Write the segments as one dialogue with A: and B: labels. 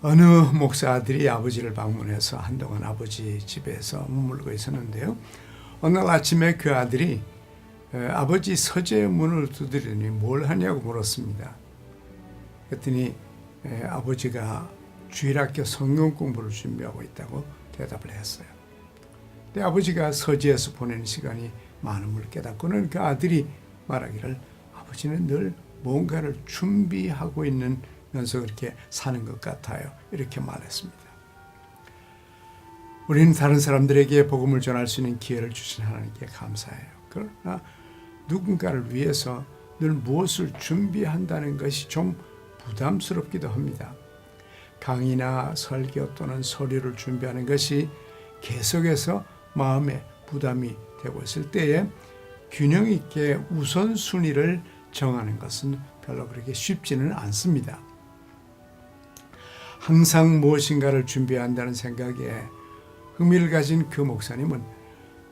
A: 어느 목사 아들이 아버지를 방문해서 한동안 아버지 집에서 머물고 있었는데요. 어느 날 아침에 그 아들이 에, 아버지 서재의 문을 두드리니 뭘 하냐고 물었습니다. 그랬더니 에, 아버지가 주일학교 성경 공부를 준비하고 있다고 대답을 했어요. 근데 아버지가 서재에서 보내는 시간이 많음을 깨닫고는 그 아들이 말하기를 아버지는 늘 뭔가를 준비하고 있는 면서 그렇게 사는 것 같아요. 이렇게 말했습니다. 우리는 다른 사람들에게 복음을 전할 수 있는 기회를 주신 하나님께 감사해요. 그러나 누군가를 위해서 늘 무엇을 준비한다는 것이 좀 부담스럽기도 합니다. 강의나 설교 또는 서류를 준비하는 것이 계속해서 마음에 부담이 되고 있을 때에 균형 있게 우선순위를 정하는 것은 별로 그렇게 쉽지는 않습니다. 항상 무엇인가를 준비한다는 생각에 흥미를 가진 그 목사님은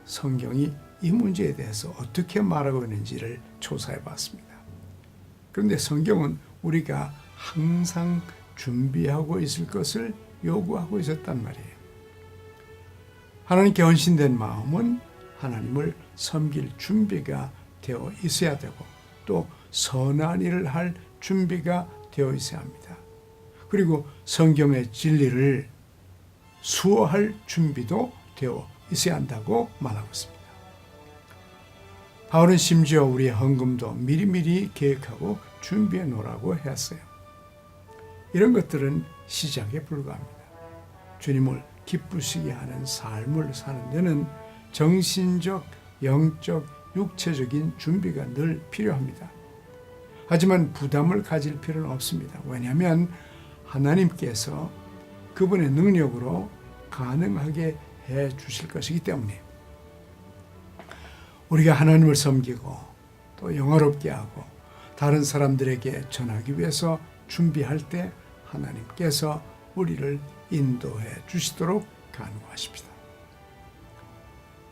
A: 성경이 이 문제에 대해서 어떻게 말하고 있는지를 조사해 봤습니다. 그런데 성경은 우리가 항상 준비하고 있을 것을 요구하고 있었단 말이에요. 하나님께 헌신된 마음은 하나님을 섬길 준비가 되어 있어야 되고 또 선한 일을 할 준비가 되어 있어야 합니다. 그리고 성경의 진리를 수호할 준비도 되어 있어야 한다고 말하고 있습니다. 바울은 심지어 우리의 헌금도 미리미리 계획하고 준비해 놓으라고 했어요. 이런 것들은 시작에 불과합니다. 주님을 기쁘시게 하는 삶을 사는 데는 정신적, 영적, 육체적인 준비가 늘 필요합니다. 하지만 부담을 가질 필요는 없습니다. 왜냐하면 하나님께서 그분의 능력으로 가능하게 해 주실 것이기 때문에 우리가 하나님을 섬기고 또 영화롭게 하고 다른 사람들에게 전하기 위해서 준비할 때 하나님께서 우리를 인도해 주시도록 간구하십니다.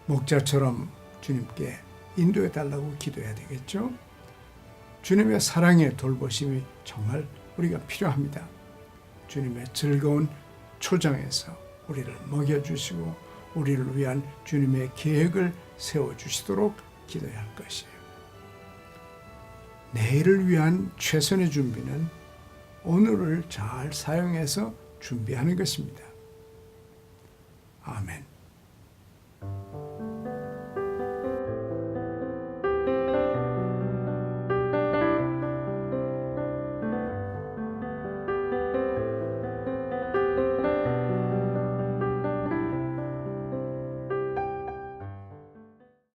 A: 목자처럼 주님께 인도해 달라고 기도해야 되겠죠? 주님의 사랑의 돌보심이 정말 우리가 필요합니다. 주님의 즐거운 초장에서 우리를 먹여주시고 우리를 위한 주님의 계획을 세워주시도록 기도해야 할 것이에요. 내일을 위한 최선의 준비는 오늘을 잘 사용해서 준비하는 것입니다. 아멘.